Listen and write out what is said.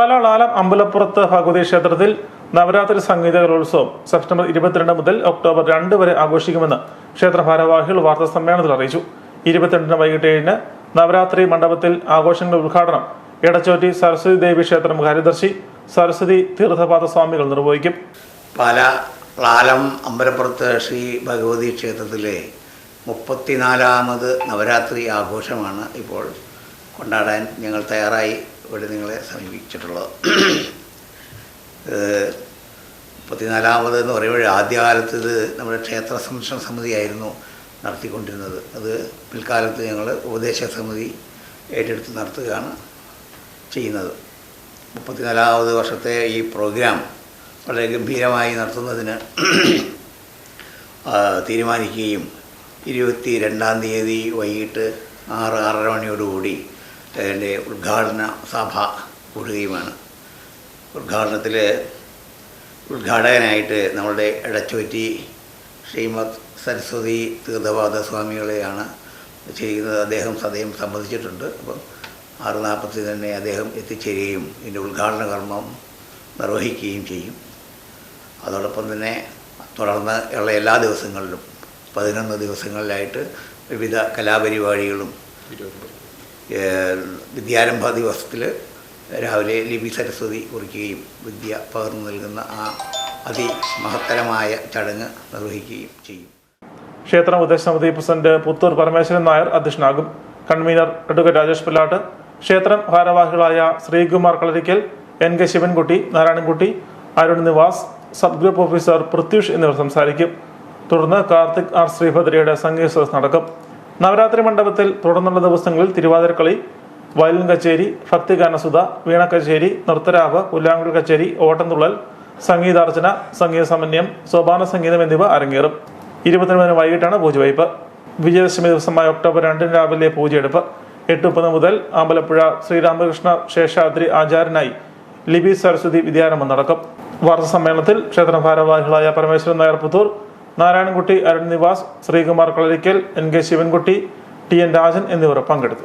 പാലാളാലം അമ്പലപ്പുറത്ത് ഭഗവതി ക്ഷേത്രത്തിൽ നവരാത്രി സംഗീത കലോത്സവം സെപ്റ്റംബർ ഇരുപത്തിരണ്ട് മുതൽ ഒക്ടോബർ രണ്ട് വരെ ആഘോഷിക്കുമെന്ന് ക്ഷേത്ര ഭാരവാഹികൾ വാർത്താ സമ്മേളനത്തിൽ അറിയിച്ചു. ഇരുപത്തിരണ്ടിന് വൈകിട്ട് ഏഴിന് നവരാത്രി മണ്ഡപത്തിൽ ആഘോഷങ്ങളുടെ ഉദ്ഘാടനം എടച്ചോറ്റി സരസ്വതി ദേവി ക്ഷേത്രം കാര്യദർശി സരസ്വതി തീർത്ഥപാദ സ്വാമികൾ നിർവഹിക്കും. പാല ലാലം അമ്പലപ്പുറത്ത് ശ്രീ ഭഗവതി ക്ഷേത്രത്തിലെ മുപ്പത്തിനാലാമത് നവരാത്രി ആഘോഷമാണ് ഇപ്പോൾ കൊണ്ടാടാൻ ഞങ്ങൾ തയ്യാറായി. ഇവിടെ നിങ്ങളെ സമീപിച്ചിട്ടുള്ളത്. മുപ്പത്തിനാലാമത് എന്ന് പറയുമ്പോൾ ആദ്യകാലത്ത് ഇത് നമ്മുടെ ക്ഷേത്ര സംരക്ഷണ സമിതിയായിരുന്നു നടത്തിക്കൊണ്ടിരുന്നത്. അത് പിൽക്കാലത്ത് ഞങ്ങൾ ഉപദേശ സമിതി ഏറ്റെടുത്ത് നടത്തുകയാണ് ചെയ്യുന്നത്. മുപ്പത്തിനാലാമത് വർഷത്തെ ഈ പ്രോഗ്രാം വളരെ ഗംഭീരമായി നടത്തുന്നതിന് തീരുമാനിക്കുകയും ഇരുപത്തി രണ്ടാം തീയതി വൈകിട്ട് ആറ് ആറര മണിയോടുകൂടി അതിന്റെ ഉദ്ഘാടന സഭ കൂടുകയുമാണ്. ഉദ്ഘാടനത്തിൽ ഉദ്ഘാടകനായിട്ട് നമ്മളുടെ ഇടച്ചുറ്റി ശ്രീമദ് സരസ്വതി തീർത്ഥപാദ സ്വാമികളെയാണ് ചെയ്യുന്നത്. അദ്ദേഹം സദയം സംബന്ധിച്ചിട്ടുണ്ട് അപ്പം ആറ് നാൽപ്പത്തി തന്നെ അദ്ദേഹം എത്തിച്ചേരുകയും ഇതിന്റെ ഉദ്ഘാടന കർമ്മം നിർവഹിക്കുകയും ചെയ്യും. അതോടൊപ്പം തന്നെ തുടർന്ന് ഉള്ള എല്ലാ ദിവസങ്ങളിലും പതിനൊന്ന് ദിവസങ്ങളിലായിട്ട് വിവിധ കലാപരിപാടികളും വിദ്യാരംഭ ദിവസത്തിൽ രാവിലെ ലിപി സരസ്വതി കുറിക്കുകയും വിദ്യ പകർന്നു നൽകുന്ന ആ അതിമഹത്തരമായ ചടങ്ങ് നിർവഹിക്കുകയും ചെയ്യും. ക്ഷേത്ര ഉപദേശ സമിതി പ്രസിഡന്റ് പുത്തൂർ പരമേശ്വരൻ നായർ അധ്യക്ഷനാകും. കൺവീനർ അഡ്വക്കേറ്റ് രാജേഷ് പിള്ളാട്ട് ക്ഷേത്രം ഭാരവാഹികളായ Sreekumar Kalarikkal N K Sivankutty Narayanankutty Arun Nivas sub group officer Prithvish എന്നിവർ സംസാരിക്കും. തുടർന്ന് കാർത്തിക് ആർ ശ്രീഭദ്രയുടെ സംഗീത സദസ് നടക്കും. നവരാത്രി മണ്ഡപത്തിൽ തുടർന്നുള്ള ദിവസങ്ങളിൽ തിരുവാതിരക്കളി വയലിൻ കച്ചേരി ഭക്തിഗാനസുധ വീണ കച്ചേരി നൃത്തരാവ് പുല്ലാങ്കുഴൽ കച്ചേരി ഓട്ടംതുള്ളൽ സംഗീതാർച്ചന സംഗീത സമന്വയം സോപാന സംഗീതം എന്നിവ അരങ്ങേറും. ഇരുപത്തിമൂന്നിന് വൈകിട്ടാണ് പൂജവയ്പ്. വിജയദശമി ദിവസമായ ഒക്ടോബർ രണ്ടിന് രാവിലെ പൂജയെടുപ്പ്. എട്ട് മുപ്പത് മുതൽ അമ്പലപ്പുഴ ശ്രീരാമകൃഷ്ണ ശേഷാദ്രി ആചാര്യനായി ലിബി സരസ്വതി വിദ്യാരംഭം നടക്കും. വാർത്താ സമ്മേളനത്തിൽ ക്ഷേത്ര ഭാരവാഹികളായ Parameswaran Nair Puthur Narayanankutty Arun Nivas Sreekumar Kalarikkal N K Sivankutty T N Rajan എന്നിവർ പങ്കെടുത്തു.